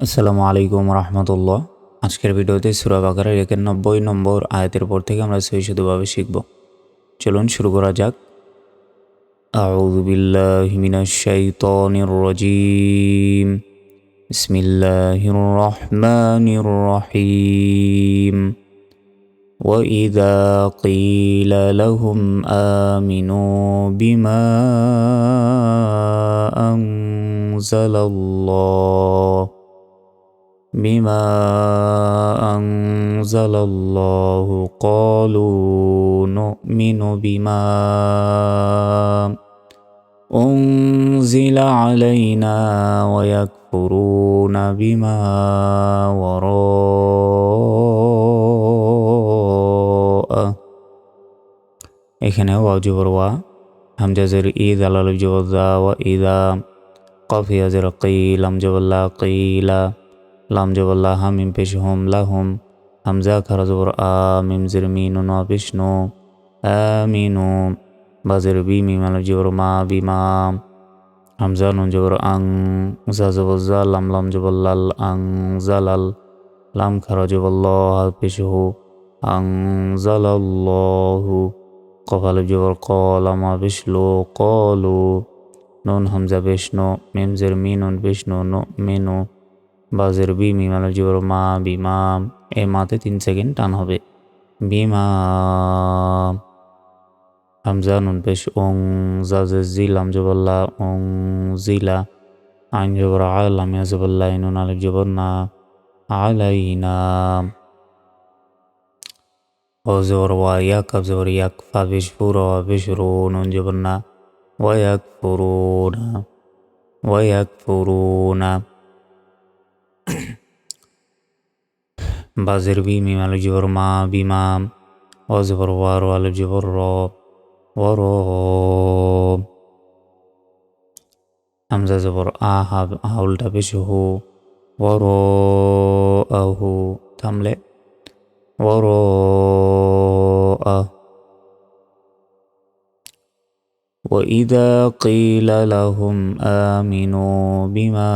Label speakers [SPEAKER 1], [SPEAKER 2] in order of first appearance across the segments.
[SPEAKER 1] আসসালামু আলাইকুম রহমতুল্লাহ আজকের ভিডিওতে সুরা বাকারের একানব্বই নম্বর আয়াতের পর থেকে আমরা সহি শুধুভাবে শিখব চলুন শুরু করা যাক أعوذ بالله من الشيطان الرجيم بسم الله الرحمن الرحيم وإذا قيل لهم آمنوا بما أنزل الله بما أنزل الله قالوا نؤمن بما أنزل علينا ويكفرون بما وراءه এখানে ওয়া জবর ওয়া হামজাজের ঈদ আলাল জবর দা ওয়া ইদা কফিয়াজের কিলাম জবল্লা কিলা লাম জবল্লা হামিম পেশ হোম লাহুম হামজা খারা জবর আ জির মিনু ন বিষ্ণু আমিনু বাজের বি মিম আলফ জবর মা বিমা হামজা নুন জবর আং। জা জবর জা লাম লাম জবর লাল আং। জালাল লাম খারা জবর ল পেশ হু। আং জালাল্লাহু কফ আলফ জবর ক লামা বিষ্ণু কলু নুন হামজা বিষ্ণু মিম জির মিনুন বিষ্ণু নো মেনু বাজের বি মিমাল জবর মা বিমা এ মাতে তিন সেকেন্ড টান হবে। বিমা হামজা নুন পেশ, ওং জাজে জিলাম জবল্লা ওং জিলা আইন জবর আলাম জবল্লা নুন আলিফ জবর না আলাইনা। ও জবর ওয়া ইয়াক আব জবর ইয়াক, ফা বিশ বাজের বি মিম আলু জবর মা বিমা ও জবর ওয়ার আলু জবর র ওর হামজা জবর আ হাউলটা বেশি হু ওর আহু থামলে ওর وإذا قيل لهم آمنوا بما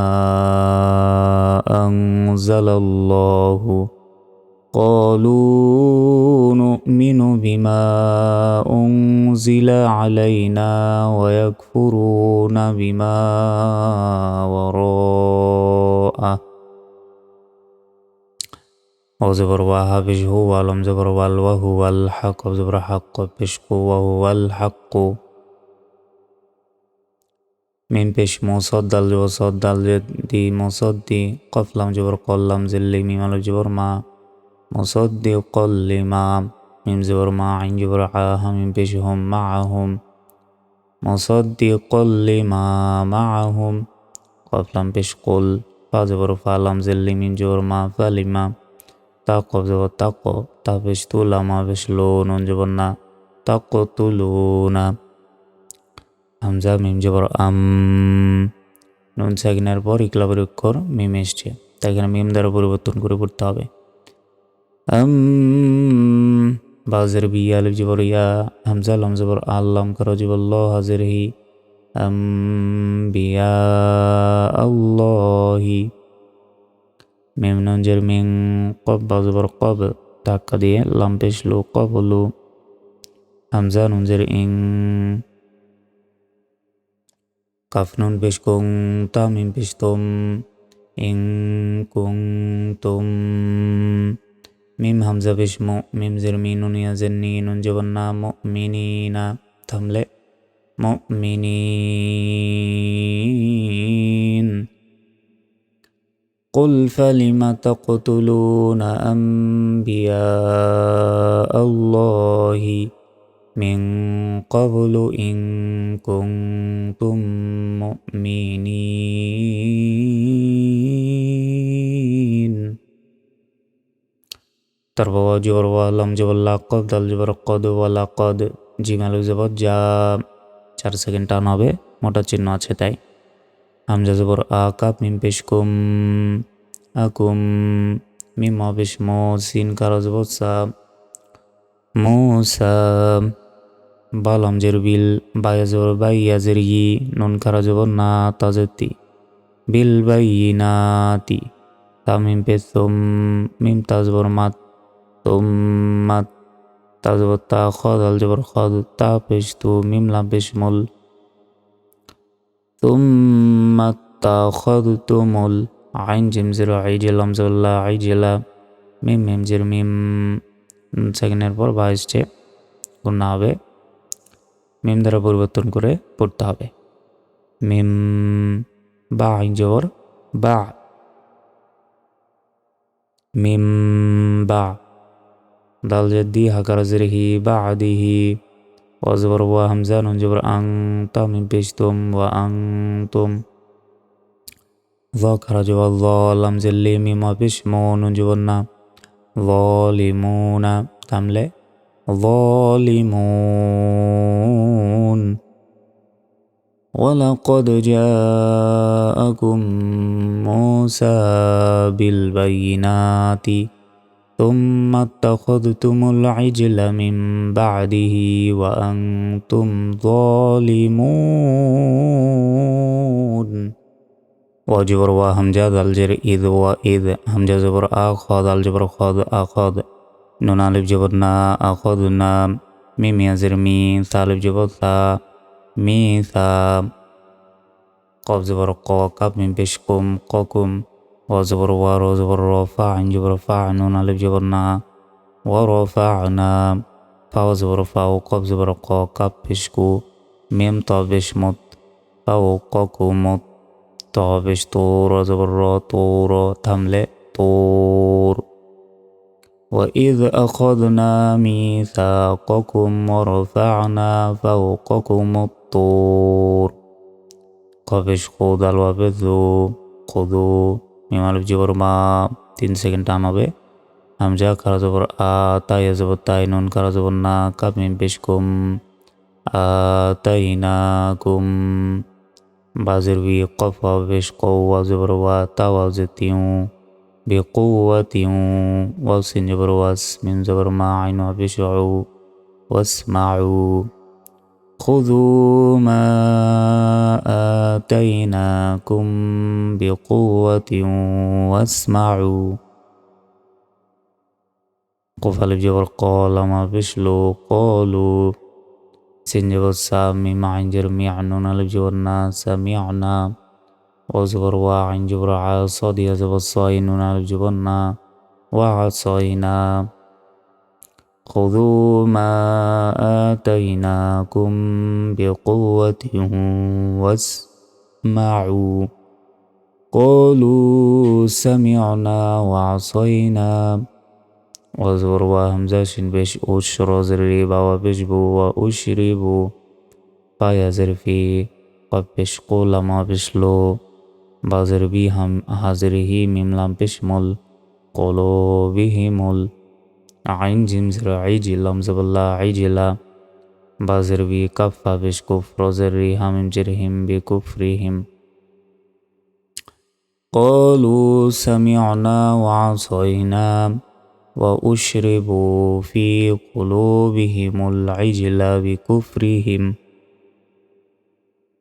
[SPEAKER 1] أنزل الله قالوا نؤمن بما أنزل علينا ويكفرون بما وراءه. وزبر وها بجهو ولم زبر والوهو والحق زبر حق بشكو وهو الحق মিম পেশ মৌসদ দাল জবর সদ দাল দি মৌসদ দি কফলাম জবর কল্লাম জিল্লি মিম আলু জবর মা মৌসদ দি কল্লি মা মিম জবর মা আইন জবর আহা মিম পেশ হোম মা আহুম মৌসদ দি কল্লি মা মা আহুম কফলাম পেশ কল ফা জবর ফালাম জিল্লি মিম জবর মা ফালিমা তা কব জবর তাক তা পেশ তুলা মা পেশ লো নুন জবর না তাক তুলু না হামজা মিম জবর আম নুন সাকিনের পর ইকলাবের অক্ষর মিম এসছে। তাই এখানে মিম দ্বারা পরিবর্তন করে পড়তে হবে। আম বাজের বি আলিফ জবর ইয়া হামজা লাম জবর আল্লাম করো জবর ল হাজের হি, আম বিয়া আল্লাহি মিম নুন জের মিং কব বা জবর কব, ধাক্কা দিয়ে লাম পেশলু কবলু হামজা নুন জের ইং কাফনুন পেশ কুং তামিম পেশ তুম ইং কুং তুম মিম হামজা পেশ মো মিম জের মিনুন ইয়াজের নি নুন জবন না মো মিনিনা থামলে মো মিনিন قل فلم تقتلون أنبياء الله من قبل إن كنتم مؤمنين তারপর জবর ওয়ালাম জবর লাকদ দাল জবর কদ ওয়ালা কদ জিমালু জবর যা চার সেকেন্ড টান হবে মোটা চিহ্ন আছে তাই হামজা জবর আ কাপ মিম পেশ কুম আকুম মিম পেশ মো সিন কারো জবর সা মুসা বালাম বালামজের বিল বায়াজর বাইয়াজের ই নন খারাজব না তাজতি। বিল বাইয়ি নাতি তামিম পে সোম মিম তাজবর মাত। তোম মাত। তাজব তা খদ, আল জবর খদ। তা পেশ তু, মিম লাম পেশ মল। তুম মাত তা খদ তো মল। আইন জিম জের আই জেলাম জল্লা আই জেলা মিম মিম জের মিম। সেকেন্ডের পর বাইশে গুণা হবে। মিম দ্বারা পরিবর্তন করে পড়তে হবে মিম বা আইন জবর বা মিম বা দাল জেদি হাকার জিরহি বা আদিহি وزبر وهمزة نون جبر أن تم بيشتم وأنتم ذكر جبر ظالم زلي مما بشمو نون جبرنا ظالمون تملي ظالمون. ولقد جاءكم موسى بالبينات ثم اتخذتم العجل من بعده وأنتم ظالمون. وجبر وهمجة الجر إذ وإذ همجة زبر آخذ الجبر خذ آخذ. নুন আলিফ জবর না আখদ না মি মিয়াজের মি সা আলিফ জবর সা মি সা কব জবর ক কাপ মিম পেশ কুম ক কুম ও জবর ওয়া র জবর র ফা আইন জবর ফা নুন আলিফ জবর না ওয়া র ফা না ফা ও জবর ফা ও কব জবর ক কাপ পেশ কু মিম তবেশ মত ফা ও ক কুমত তবেশ তো র জবর র তো র থামলে তো وإذ أخذنا ميثاقكم ورفعنا فوقكم الطور قبش خود الوبذو خذوا মিম আলিফ জবর মা তিন সেকেন্ড টান হবে হামজা খারা জবর আ তাই জবর তাই নুন খারা জবর না কাপ মিম পেশ কুম আ তাই না কুম বাজের বি কফ বেশ কৌয়া জবর ওয়া তাওয়া যে তিউ بقوة والسين جبر واس من ما عين بشعو واسمعوا. خذوا ما آتيناكم بقوة واسمعوا. قف ألف جبر قال ما بشلو؟ قالوا سين جبر سامي مع جرميع نون ألف جبر سمعنا وزبر واع جبر عاصد يزبر صاين نون ألف جبرنا وعصينا خذوا ما آتيناكم بقوة واسمعوا. قالوا سمعنا وعصينا. وزور وهمزة شن بش أشر زريبا وبشبو وأشربوا فايا زرفي قب بش قول ما بشلو. بازر بي هم حاضره مملام بشمل قلوبهم عين جيم زر عيجي لام زبلا عيجلا بازر بي كفا بش كفر زري هم جرهم بكفرهم قالوا سمعنا وعصينا وأشربوا في قلوبهم العجل بكفرهم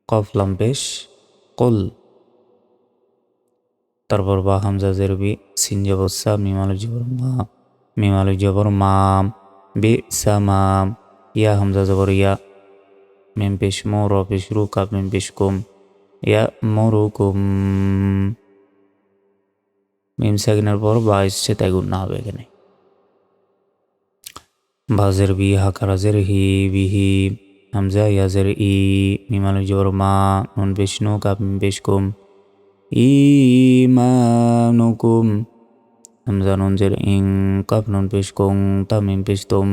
[SPEAKER 1] قف لم بش قل তারপর বা হামজা, জেরবি সিন জবসা মিমাল, জবর, মা মিম জবর, মাম বি সামাম ইয়া, হামজা, জবর, ইয়া মিম পেশ মো র পেশ রু কাপ মিম পেশ কুম, ইয়া মরুকুম মিম সেকেন্ডের পর বা এসছে তাই গুণ হবে এখানে। বাজের বি হাকারাজের হি বিহি, হামজা ইয়াজের ই মিম আলিফ জবর, মা, নুন, পেশ নু কাপ মিম পেশ কুম ইমানুকুম nun jer ing kaf nun pesh kong ta mim pesh tom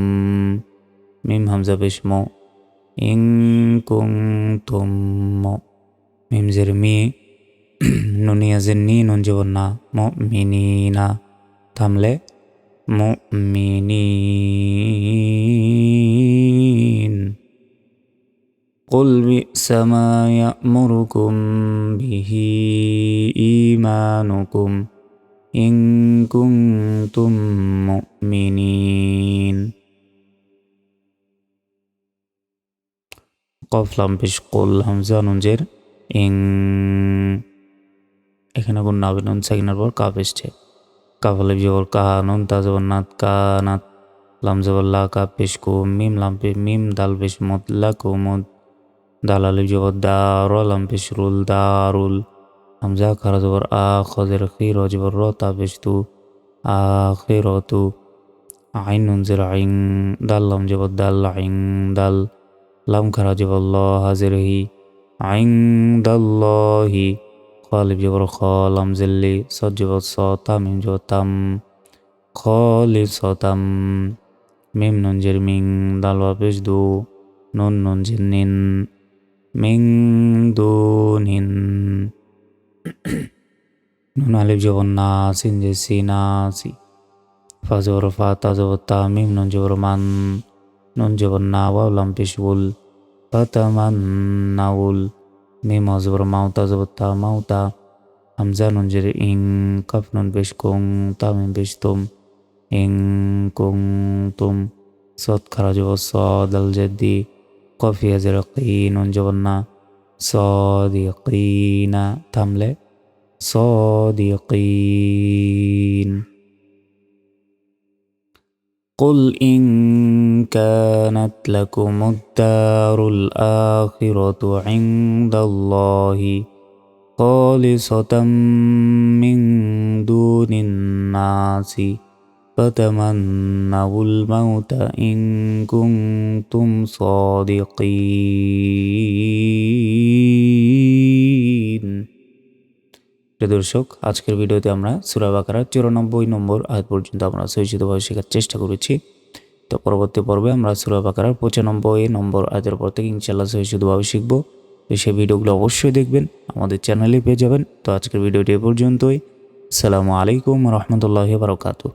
[SPEAKER 1] mim hamzah pesh mo ing kong tom mo mim jer mi nun ya zen ni nun jebon na mo minina tamle mo minin قل بئس ما يأمركم به إيمانكم إن كنتم مؤمنين قف لام পেশ কুল হামজা নুন জের ইং এখানে গুণ হবে নুন সেকেন্ডের পর কাপ এসছে কাপ আলিফ জবর কাহা নুন তা জবর নাত কানাত লাম জবর লা কাপ পেশ কুম মিম লাম পে মিম দাল পেশ মুদ লা কুমুদ দাল আলিফ জবর দা র লাম পেশ রুল দারুল হামজা খারা জবর আ খজের খির জবর র তা পেশ তু আখিরাতু আইন নুন জের আইন, দাল লাম জবর দাল আইন, দাল লাম খারা জবর ল হাজির হি আইন দাল্লাহি খালিফ জবর খ লাম জিল্লি সদ জবর স তাম মিম জবর তাম খালি সতাম মিম নুন জের মিং, দাল ওয়াপেশ দু, নুন নুন জের নিন মিং দু নিন। আলিফ জবর না, সিন জে সি না, সি। ফা জবর ফা, তা জবর তা, মিম নুন জবর মান। নুন জবর না, ওয়াও লাম পেশ উল। ফাতামান নাউল মিম জবর মাউতা জবর তা মাউতা হামজা নুন জের ইং, কাফ নুন পেশ কুং, তা মিম পেশ তুম। ইং কুং তুম। সদ قافية زر قين صادقين. تملي صادقين. قل إن كانت لكم الدار الآخرة عند الله خالصة من دون الناس. فتمنوا الموت إن كنتم صادقين প্রিয় দর্শক আজকের ভিডিওতে আমরা সুরা বাকারার চুরানব্বই নম্বর আয়াত পর্যন্ত আমরা সহিষ্ণুভাবে শেখার চেষ্টা করেছি তো পরবর্তী পর্বে আমরা সুরা বাকারার পঁচানব্বই নম্বর আয়াতের পর থেকে ইনশাল্লাহ সহিষ্ণুভাবে শিখবো তো সেই ভিডিওগুলো অবশ্যই দেখবেন আমাদের চ্যানেলে পেয়ে যাবেন তো আজকের ভিডিওটি এ পর্যন্তই সালামু আলাইকুম রহমতুল্লাহ বারকাতু